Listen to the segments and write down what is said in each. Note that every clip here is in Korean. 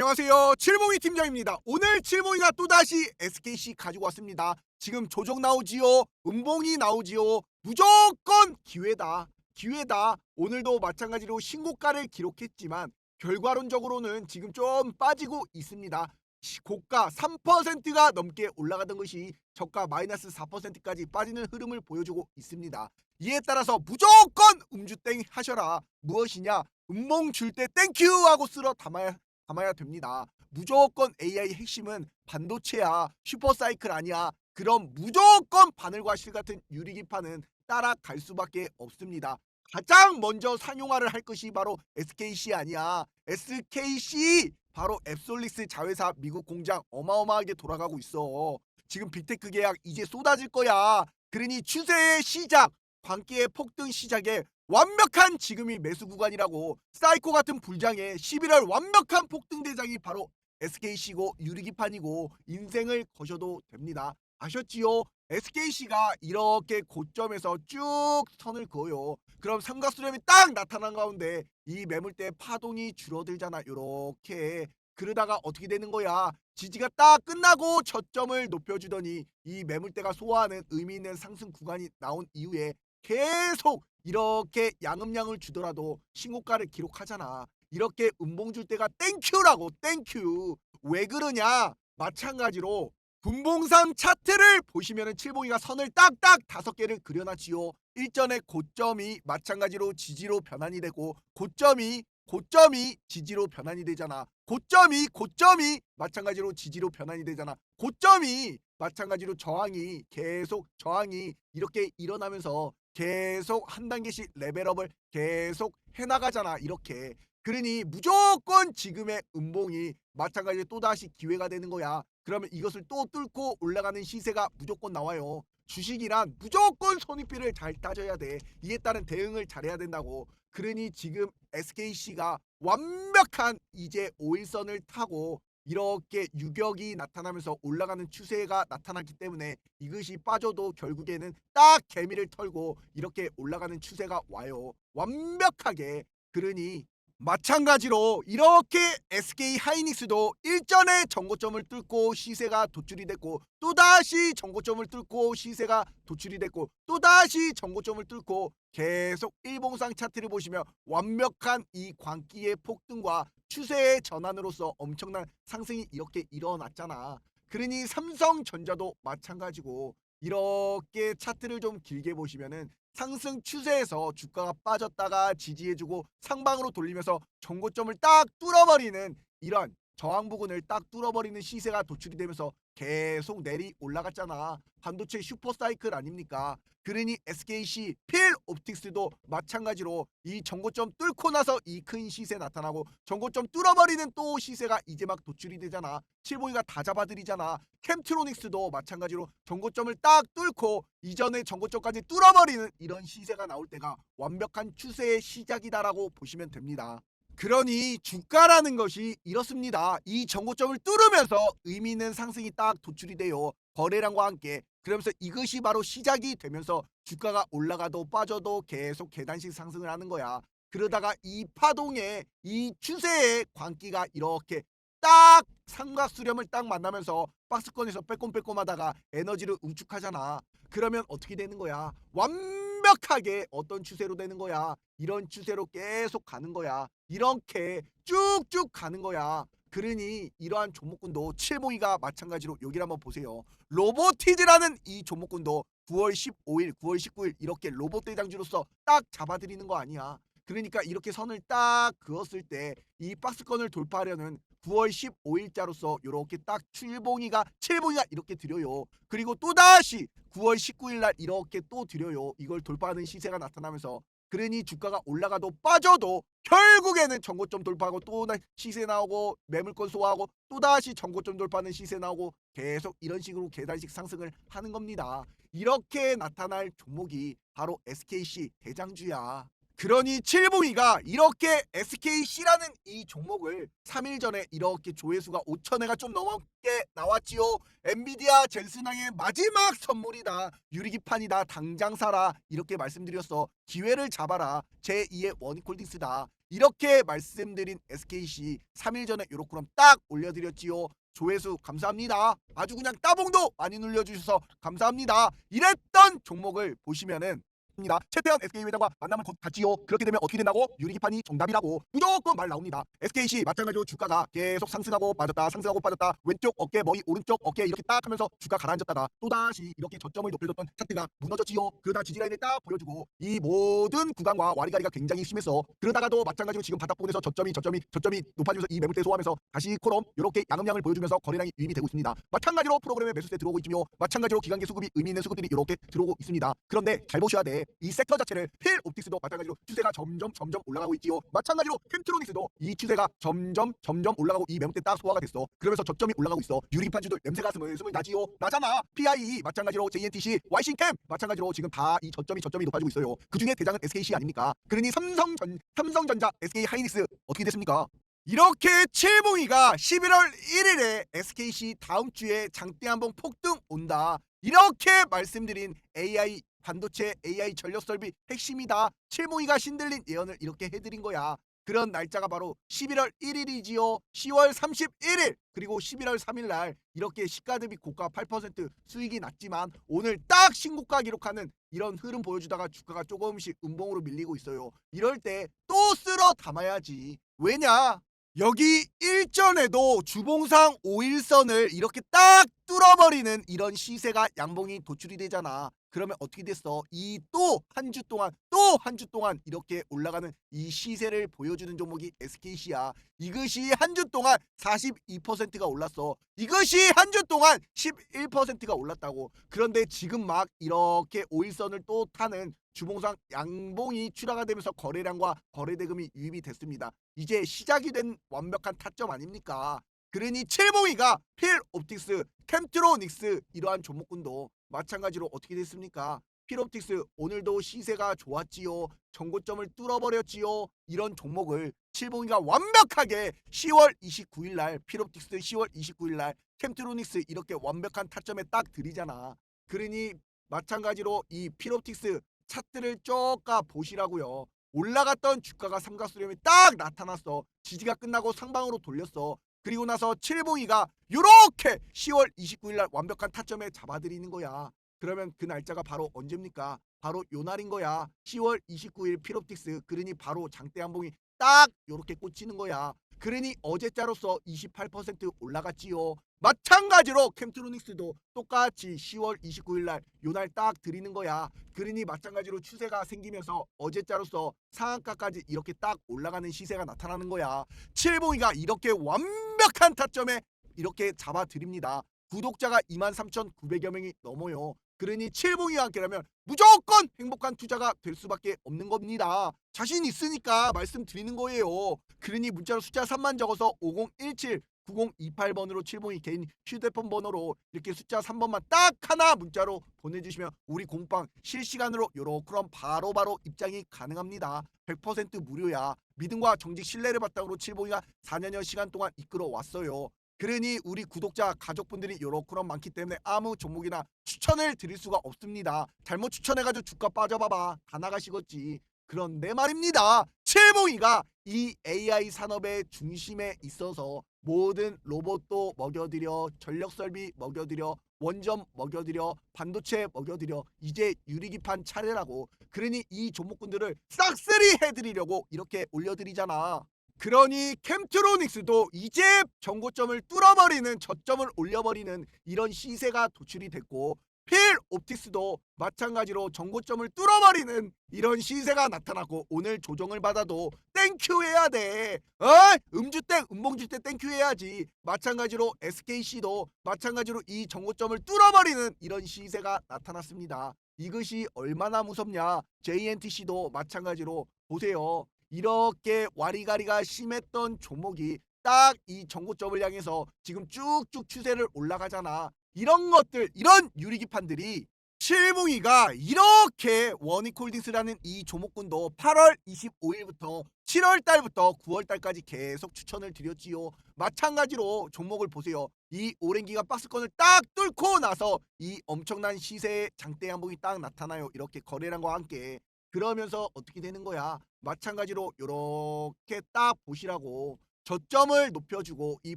안녕하세요. 칠봉이 팀장입니다. 오늘 칠봉이가 또다시 SKC 가지고 왔습니다. 지금 조정 나오지요. 음봉이 나오지요. 무조건 기회다. 기회다. 오늘도 마찬가지로 신고가를 기록했지만 결과론적으로는 지금 좀 빠지고 있습니다. 시- 고가 3%가 넘게 올라가던 것이 저가 마이너스 4%까지 빠지는 흐름을 보여주고 있습니다. 이에 따라서 무조건 음주땡 하셔라. 무엇이냐? 음봉 줄 때 땡큐 하고 쓸어 담아야 담아야 됩니다. 무조건 AI 핵심은 반도체야, 슈퍼사이클 아니야. 그럼 무조건 바늘과 실 같은 유리기판은 따라갈 수밖에 없습니다. 가장 먼저 상용화를 할 것이 바로 SKC 아니야. SKC 바로 앱솔릭스 자회사 미국 공장 어마어마하게 돌아가고 있어. 지금 빅테크 계약 이제 쏟아질 거야. 그러니 추세의 시작, 광기의 폭등 시작에 완벽한 지금이 매수 구간이라고 사이코 같은 불장에 11월 완벽한 폭등 대장이 바로 SKC고 유리기판이고 인생을 거셔도 됩니다. 아셨지요? SKC가 이렇게 고점에서 쭉 선을 그어요. 그럼 삼각수렴이 딱 나타난 가운데 이 매물대 파동이 줄어들잖아. 요렇게 그러다가 어떻게 되는 거야? 지지가 딱 끝나고 저점을 높여주더니 이 매물대가 소화하는 의미 있는 상승 구간이 나온 이후에 계속 이렇게 양음량을 주더라도 신고가를 기록하잖아. 이렇게 음봉 줄 때가 땡큐라고 땡큐. 왜 그러냐? 마찬가지로 분봉상 차트를 보시면 은 칠봉이가 선을 딱딱 다섯 개를 그려놨지요. 일전에 고점이 마찬가지로 지지로 변환이 되고 고점이 고점이 지지로 변환이 되잖아. 고점이 고점이 마찬가지로 지지로 변환이 되잖아. 고점이 마찬가지로 저항이 계속 저항이 이렇게 일어나면서 계속 한 단계씩 레벨업을 계속 해나가잖아 이렇게. 그러니 무조건 지금의 음봉이 마찬가지로 또다시 기회가 되는 거야. 그러면 이것을 또 뚫고 올라가는 시세가 무조건 나와요. 주식이란 무조건 손익비를 잘 따져야 돼. 이에 따른 대응을 잘해야 된다고. 그러니 지금 SKC가 완벽한 이제 5일선을 타고 이렇게 유격이 나타나면서 올라가는 추세가 나타났기 때문에 이것이 빠져도 결국에는 딱 개미를 털고 이렇게 올라가는 추세가 와요. 완벽하게. 그러니 마찬가지로 이렇게 SK 하이닉스도 일전에 정고점을 뚫고 시세가 도출이 됐고 또다시 정고점을 뚫고 시세가 도출이 됐고 또다시 정고점을 뚫고 계속 일봉상 차트를 보시면 완벽한 이 광기의 폭등과 추세의 전환으로서 엄청난 상승이 이렇게 일어났잖아. 그러니 삼성전자도 마찬가지고 이렇게 차트를 좀 길게 보시면은 상승 추세에서 주가가 빠졌다가 지지해주고 상방으로 돌리면서 정고점을 딱 뚫어버리는 이런 저항 부근을 딱 뚫어버리는 시세가 도출이 되면서 계속 내리 올라갔잖아. 반도체 슈퍼사이클 아닙니까? 그러니 SKC 필 옵틱스도 마찬가지로 이 정고점 뚫고 나서 이 큰 시세 나타나고 정고점 뚫어버리는 또 시세가 이제 막 도출이 되잖아. 칠보이가 다 잡아들이잖아. 캠트로닉스도 마찬가지로 정고점을 딱 뚫고 이전의 정고점까지 뚫어버리는 이런 시세가 나올 때가 완벽한 추세의 시작이다라고 보시면 됩니다. 그러니 주가라는 것이 이렇습니다. 이 정고점을 뚫으면서 의미 있는 상승이 딱 도출이 돼요. 거래량과 함께. 그러면서 이것이 바로 시작이 되면서 주가가 올라가도 빠져도 계속 계단식 상승을 하는 거야. 그러다가 이 파동에 이 추세의 광기가 이렇게 딱 삼각 수렴을 딱 만나면서 박스권에서 빼꼼빼꼼하다가 에너지를 응축하잖아. 그러면 어떻게 되는 거야? 완 벽하게 어떤 추세로 되는 거야? 이런 추세로 계속 가는 거야. 이렇게 쭉쭉 가는 거야. 그러니 이러한 종목군도 칠봉이가 마찬가지로 여기를 한번 보세요. 로보티즈라는 이 종목군도 9월 15일, 9월 19일 이렇게 로봇 대장주로서 딱 잡아들이는 거 아니야. 그러니까 이렇게 선을 딱 그었을 때 이 박스권을 돌파하려는 9월 15일자로서 이렇게 딱 칠봉이가 칠봉이가 이렇게 드려요. 그리고 또 다시 9월 19일 날 이렇게 또 드려요. 이걸 돌파하는 시세가 나타나면서 그러니 주가가 올라가도 빠져도 결국에는 정고점 돌파하고 또 나- 시세 나오고 매물권 소화하고 또 다시 정고점 돌파하는 시세 나오고 계속 이런 식으로 계단식 상승을 하는 겁니다. 이렇게 나타날 종목이 바로 SKC 대장주야. 그러니 칠봉이가 이렇게 SKC라는 이 종목을 3일 전에 이렇게 조회수가 5천회가 좀 넘게 나왔지요. 엔비디아 젠슨왕의 마지막 선물이다. 유리기판이다. 당장 사라. 이렇게 말씀드렸어. 기회를 잡아라. 제2의 원콜딩스다. 이렇게 말씀드린 SKC 3일 전에 요렇게럼 딱 올려드렸지요. 조회수 감사합니다. 아주 그냥 따봉도 많이 눌려주셔서 감사합니다. 이랬던 종목을 보시면은 입니다. 최태현 SK 회장과 만나면 곧 같지요. 그렇게 되면 어떻게 된다고? 유리기판이 정답이라고 무조건 말 나옵니다. SKC 마찬가지로 주가가 계속 상승하고 빠졌다, 상승하고 빠졌다. 왼쪽 어깨, 머리, 오른쪽 어깨 이렇게 딱 하면서 주가 가라앉았다가 또 다시 이렇게 저점을 높여줬던 차트가 무너졌지요. 그러다 지지라인을 딱 보여주고 이 모든 구간과 와리가리가 굉장히 심했어. 그러다가도 마찬가지로 지금 바닥 부분에서 저점이 저점이 저점이 높아지면서 이 매물대 소화하면서 다시 코럼 이렇게 양음량을 보여주면서 거래량이 유입이 되고 있습니다. 마찬가지로 프로그램에 매수세 들어오고 있으며 마찬가지로 기관계 수급이 의미 있는 수급들이 이렇게 들어오고 있습니다. 그런데 잘 보셔야 돼. 이 섹터 자체를 필 옵틱스도 마찬가지로 추세가 점점 점점 올라가고 있지요. 마찬가지로 캠트로닉스도 이 추세가 점점 점점 올라가고 이 매물대 딱 소화가 됐어. 그러면서 저점이 올라가고 있어. 유리판주들 냄새가 스물스물 나지요. 나잖아. PI 마찬가지로 JNTC, YC캠 마찬가지로 지금 다 이 저점이 저점이 높아지고 있어요. 그 중에 대장은 SKC 아닙니까? 그러니 삼성전 삼성전자, SK 하이닉스 어떻게 됐습니까? 이렇게 칠봉이가 11월 1일에 SKC 다음 주에 장대 한번 폭등 온다. 이렇게 말씀드린 AI 반도체 AI 전력 설비 핵심이다. 칠봉이가 신들린 예언을 이렇게 해드린 거야. 그런 날짜가 바로 11월 1일이지요. 10월 31일 그리고 11월 3일 날 이렇게 시가 대비 고가 8% 수익이 났지만 오늘 딱 신고가 기록하는 이런 흐름 보여주다가 주가가 조금씩 음봉으로 밀리고 있어요. 이럴 때 또 쓸어 담아야지. 왜냐? 여기 일전에도 주봉상 5일선을 이렇게 딱 뚫어버리는 이런 시세가 양봉이 도출이 되잖아. 그러면 어떻게 됐어? 이 또 한 주 동안 또 한 주 동안 이렇게 올라가는 이 시세를 보여주는 종목이 SKC야. 이것이 한 주 동안 42%가 올랐어. 이것이 한 주 동안 11%가 올랐다고. 그런데 지금 막 이렇게 5일선을 또 타는 주봉상 양봉이 출하가 되면서 거래량과 거래대금이 유입이 됐습니다. 이제 시작이 된 완벽한 타점 아닙니까? 그러니 칠봉이가 필 옵틱스, 캠트로닉스 이러한 종목군도 마찬가지로 어떻게 됐습니까? 필옵틱스 오늘도 시세가 좋았지요. 정고점을 뚫어버렸지요. 이런 종목을 칠봉이가 완벽하게 10월 29일 날 필옵틱스 10월 29일 날 캠트로닉스 이렇게 완벽한 타점에 딱 들이잖아. 그러니 마찬가지로 이 필옵틱스 차트를 쪼까 보시라고요. 올라갔던 주가가 삼각수렴이 딱 나타났어. 지지가 끝나고 상방으로 돌렸어. 그리고 나서 칠봉이가 요렇게 10월 29일 날 완벽한 타점에 잡아들이는 거야. 그러면 그 날짜가 바로 언제입니까? 바로 요 날인 거야. 10월 29일 필옵틱스 그러니 바로 장대 한봉이 딱 요렇게 꽂히는 거야. 그러니 어제자로서 28% 올라갔지요. 마찬가지로 캠트로닉스도 똑같이 10월 29일 날 요날 딱 드리는 거야. 그러니 마찬가지로 추세가 생기면서 어제자로서 상한가까지 이렇게 딱 올라가는 시세가 나타나는 거야. 칠봉이가 이렇게 완벽한 타점에 이렇게 잡아 드립니다. 구독자가 23,900여 명이 넘어요. 그러니 칠봉이와 함께라면 무조건 행복한 투자가 될 수밖에 없는 겁니다. 자신 있으니까 말씀드리는 거예요. 그러니 문자로 숫자 3만 적어서 5017 9028번으로 칠봉이 개인 휴대폰 번호로 이렇게 숫자 3번만 딱 하나 문자로 보내주시면 우리 공방 실시간으로 요렇게 그럼 바로바로 입장이 가능합니다. 100% 무료야. 믿음과 정직 신뢰를 바탕으로 칠봉이가 4년여 시간 동안 이끌어 왔어요. 그러니 우리 구독자 가족분들이 요렇게럼 많기 때문에 아무 종목이나 추천을 드릴 수가 없습니다. 잘못 추천해가지고 주가 빠져봐봐 다 나가시겠지. 그런데 말입니다. 칠봉이가 이 AI 산업의 중심에 있어서 모든 로봇도 먹여드려 전력 설비 먹여드려 원점 먹여드려 반도체 먹여드려 이제 유리기판 차례라고 그러니 이 종목군들을 싹쓸이 해드리려고 이렇게 올려드리잖아. 그러니 캠트로닉스도 이제 정고점을 뚫어버리는 저점을 올려버리는 이런 시세가 도출이 됐고 필 옵틱스도 마찬가지로 정고점을 뚫어버리는 이런 시세가 나타났고 오늘 조정을 받아도 땡큐 해야 돼. 어? 음주 땡, 음봉주 때 땡큐 해야지. 마찬가지로 SKC도 마찬가지로 이 정고점을 뚫어버리는 이런 시세가 나타났습니다. 이것이 얼마나 무섭냐? JNTC도 마찬가지로 보세요. 이렇게 와리가리가 심했던 종목이 딱 이 정고점을 향해서 지금 쭉쭉 추세를 올라가잖아. 이런 것들, 이런 유리기판들이 칠봉이가 이렇게 원익홀딩스라는 이 조목군도 8월 25일부터 7월 달부터 9월 달까지 계속 추천을 드렸지요. 마찬가지로 종목을 보세요. 이 오랜 기간 박스권을 딱 뚫고 나서 이 엄청난 시세의 장대 양봉이 딱 나타나요. 이렇게 거래량과 함께. 그러면서 어떻게 되는 거야? 마찬가지로 이렇게 딱 보시라고 저점을 높여주고 이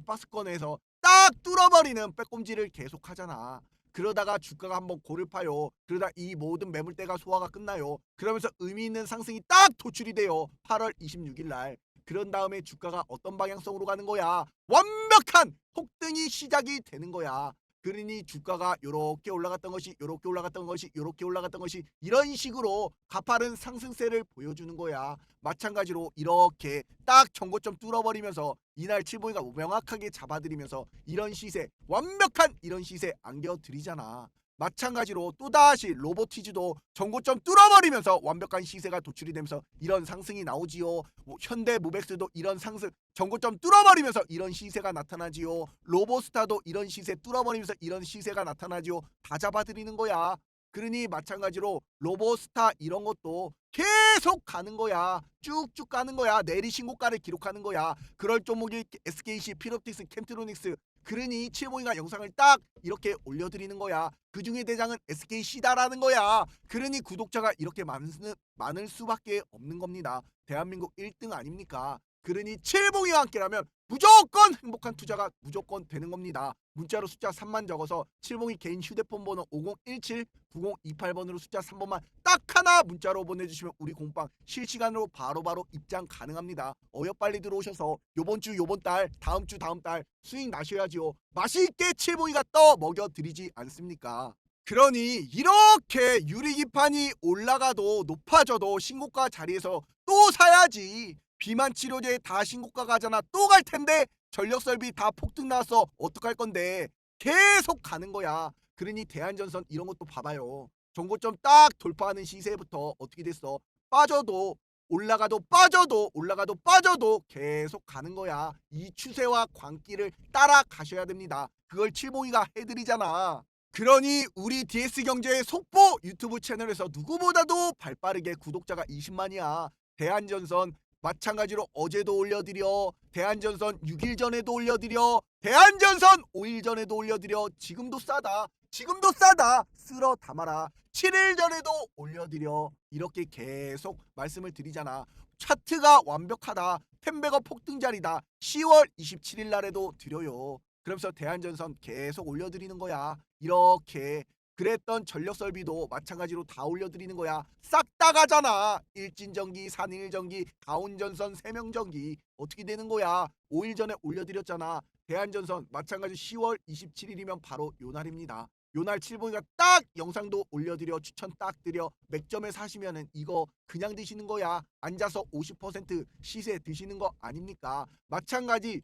박스권에서 딱 뚫어버리는 빼꼼질을 계속 하잖아. 그러다가 주가가 한번 골을 파요. 그러다 이 모든 매물대가 소화가 끝나요. 그러면서 의미 있는 상승이 딱 도출이 돼요. 8월 26일 날. 그런 다음에 주가가 어떤 방향성으로 가는 거야? 완벽한 폭등이 시작이 되는 거야. 그러니 주가가 요렇게 올라갔던 것이 요렇게 올라갔던 것이 요렇게 올라갔던 것이 이런 식으로 가파른 상승세를 보여주는 거야. 마찬가지로 이렇게 딱 정고점 뚫어버리면서 이날 칠보이가 명확하게 잡아들이면서 이런 시세 완벽한 이런 시세 안겨드리잖아. 마찬가지로 또다시 로보티즈도 정고점 뚫어버리면서 완벽한 시세가 도출이 되면서 이런 상승이 나오지요. 뭐 현대 무백스도 이런 상승 정고점 뚫어버리면서 이런 시세가 나타나지요. 로보스타도 이런 시세 뚫어버리면서 이런 시세가 나타나지요. 다 잡아들이는 거야. 그러니 마찬가지로 로보스타 이런 것도 계속 가는 거야. 쭉쭉 가는 거야. 내리 신고가를 기록하는 거야. 그럴 종목이 SKC, 피롭틱스, 캠트로닉스. 그러니 칠모이가 영상을 딱 이렇게 올려드리는 거야. 그 중에 대장은 SKC다라는 거야. 그러니 구독자가 이렇게 많을 수밖에 없는 겁니다. 대한민국 1등 아닙니까? 그러니 칠봉이와 함께라면 무조건 행복한 투자가 무조건 되는 겁니다. 문자로 숫자 3만 적어서 칠봉이 개인 휴대폰 번호 5017 9028번으로 숫자 3번만 딱 하나 문자로 보내주시면 우리 공방 실시간으로 바로바로 입장 가능합니다. 어여 빨리 들어오셔서 요번 주 요번 달 다음 주 다음 달 수익 나셔야지요. 맛있게 칠봉이가 떠 먹여드리지 않습니까? 그러니 이렇게 유리기판이 올라가도 높아져도 신고가 자리에서 또 사야지. 비만 치료제 다 신고가 가잖아. 또 갈 텐데 전력 설비 다 폭등 나서 어떡할 건데 계속 가는 거야. 그러니 대한전선 이런 것도 봐봐요. 정고점 딱 돌파하는 시세부터 어떻게 됐어? 빠져도 올라가도 빠져도 올라가도 빠져도 계속 가는 거야. 이 추세와 광기를 따라가셔야 됩니다. 그걸 칠봉이가 해드리잖아. 그러니 우리 DS경제의 속보 유튜브 채널에서 누구보다도 발빠르게 구독자가 20만이야. 대한전선 마찬가지로 어제도 올려드려 대한전선 6일 전에도 올려드려 대한전선 5일 전에도 올려드려. 지금도 싸다 지금도 싸다. 쓸어 담아라. 7일 전에도 올려드려. 이렇게 계속 말씀을 드리잖아. 차트가 완벽하다. 템베거 폭등자리다. 10월 27일 날에도 드려요. 그러면서 대한전선 계속 올려드리는 거야. 이렇게 그랬던 전력 설비도 마찬가지로 다 올려드리는 거야. 싹 다 가잖아. 일진전기, 산일전기, 가온전선, 세명전기 어떻게 되는 거야? 5일 전에 올려드렸잖아. 대한전선 마찬가지 10월 27일이면 바로 요 날입니다. 요날 칠봉이가 딱 영상도 올려드려 추천 딱 드려 맥점에 사시면은 이거 그냥 드시는 거야 앉아서 50% 시세 드시는 거 아닙니까 마찬가지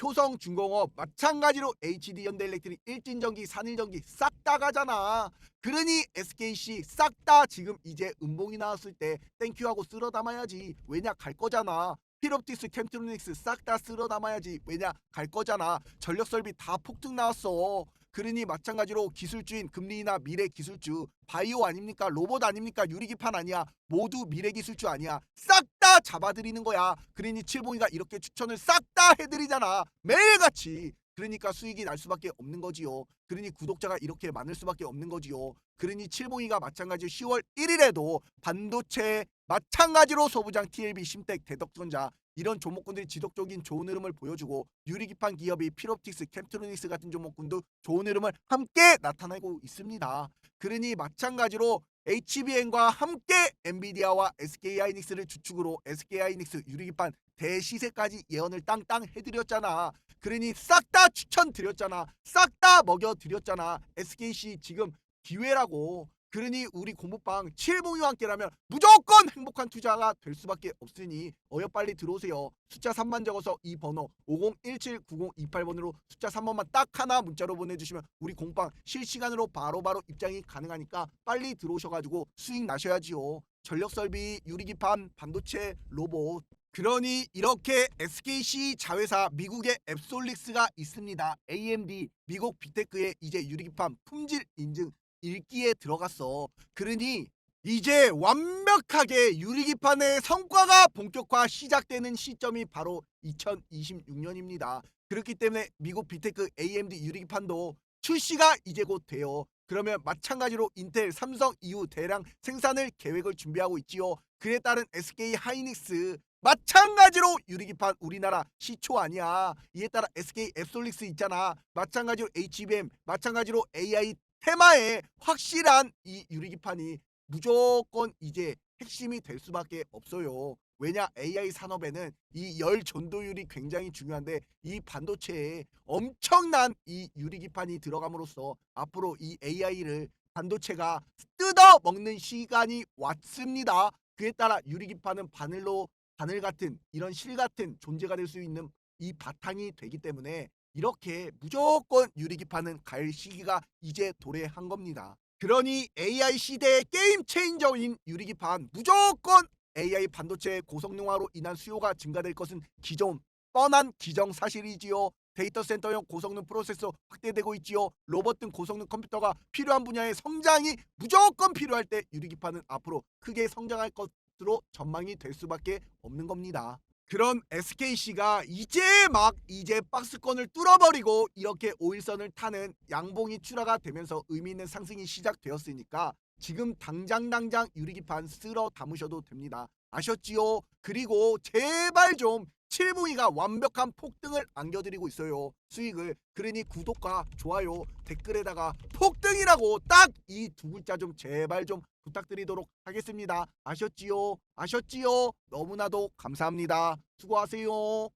효성 중공업 마찬가지로 HD 현대일렉트릭 일진전기 산일전기 싹 다 가잖아. 그러니 SKC 싹 다 지금 이제 음봉이 나왔을 때 땡큐하고 쓸어 담아야지. 왜냐? 갈 거잖아. 피롭티스 캠트로닉스 싹 다 쓸어 담아야지. 왜냐? 갈 거잖아. 전력설비 다 폭등 나왔어. 그러니 마찬가지로 기술주인 금리나 미래 기술주 바이오 아닙니까? 로봇 아닙니까? 유리기판 아니야. 모두 미래 기술주 아니야. 싹 다 잡아드리는 거야. 그러니 칠봉이가 이렇게 추천을 싹 다 해드리잖아. 매일같이. 그러니까 수익이 날 수밖에 없는 거지요. 그러니 구독자가 이렇게 많을 수밖에 없는 거지요. 그러니 칠봉이가 마찬가지 10월 1일에도 반도체 마찬가지로 소부장 TLB 심택 대덕전자 이런 종목군들이 지속적인 좋은 흐름을 보여주고 유리기판 기업이 피롭틱스, 캠트로닉스 같은 종목군도 좋은 흐름을 함께 나타내고 있습니다. 그러니 마찬가지로 HBN과 함께 엔비디아와 SK하이닉스를 주축으로 SK하이닉스 유리기판 대시세까지 예언을 땅땅 해드렸잖아. 그러니 싹 다 추천드렸잖아. 싹 다 먹여드렸잖아. SKC 지금 기회라고. 그러니 우리 공부방 칠봉이와 함께라면 무조건 행복한 투자가 될 수밖에 없으니 어여 빨리 들어오세요. 숫자 3만 적어서 이 번호 50179028번으로 숫자 3번만 딱 하나 문자로 보내주시면 우리 공방 실시간으로 바로 바로 입장이 가능하니까 빨리 들어오셔가지고 수익 나셔야지요. 전력설비, 유리기판, 반도체, 로봇 그러니 이렇게 SKC 자회사 미국의 앱솔릭스가 있습니다. AMD 미국 빅테크의 이제 유리기판 품질 인증 읽기에 들어갔어. 그러니 이제 완벽하게 유리기판의 성과가 본격화 시작되는 시점이 바로 2026년입니다. 그렇기 때문에 미국 비테크 AMD 유리기판도 출시가 이제 곧 돼요. 그러면 마찬가지로 인텔, 삼성 이후 대량 생산을 계획을 준비하고 있지요. 그에 따른 SK 하이닉스 마찬가지로 유리기판 우리나라 시초 아니야. 이에 따라 SK 앱솔릭스 있잖아. 마찬가지로 HBM, 마찬가지로 AI 테마에 확실한 이 유리기판이 무조건 이제 핵심이 될 수밖에 없어요. 왜냐 AI 산업에는 이 열 전도율이 굉장히 중요한데 이 반도체에 엄청난 이 유리기판이 들어감으로써 앞으로 이 AI를 반도체가 뜯어 먹는 시간이 왔습니다. 그에 따라 유리기판은 바늘로 바늘 같은 이런 실 같은 존재가 될 수 있는 이 바탕이 되기 때문에 이렇게 무조건 유리기판은 갈 시기가 이제 도래한 겁니다. 그러니 AI 시대의 게임 체인저인 유리기판 무조건 AI 반도체 고성능화로 인한 수요가 증가될 것은 기존 뻔한 기정사실이지요. 데이터 센터용 고성능 프로세서 확대되고 있지요. 로봇 등 고성능 컴퓨터가 필요한 분야의 성장이 무조건 필요할 때 유리기판은 앞으로 크게 성장할 것으로 전망이 될 수밖에 없는 겁니다. 그런 SKC가 이제 막 이제 박스권을 뚫어버리고 이렇게 5일선을 타는 양봉이 출하가 되면서 의미 있는 상승이 시작되었으니까 지금 당장 당장 유리기판 쓸어 담으셔도 됩니다. 아셨지요? 그리고 제발 좀 칠붕이가 완벽한 폭등을 안겨드리고 있어요. 수익을. 그러니 구독과 좋아요, 댓글에다가 폭등이라고 딱 이 두 글자 좀 제발 좀 부탁드리도록 하겠습니다. 아셨지요? 아셨지요? 너무나도 감사합니다. 수고하세요.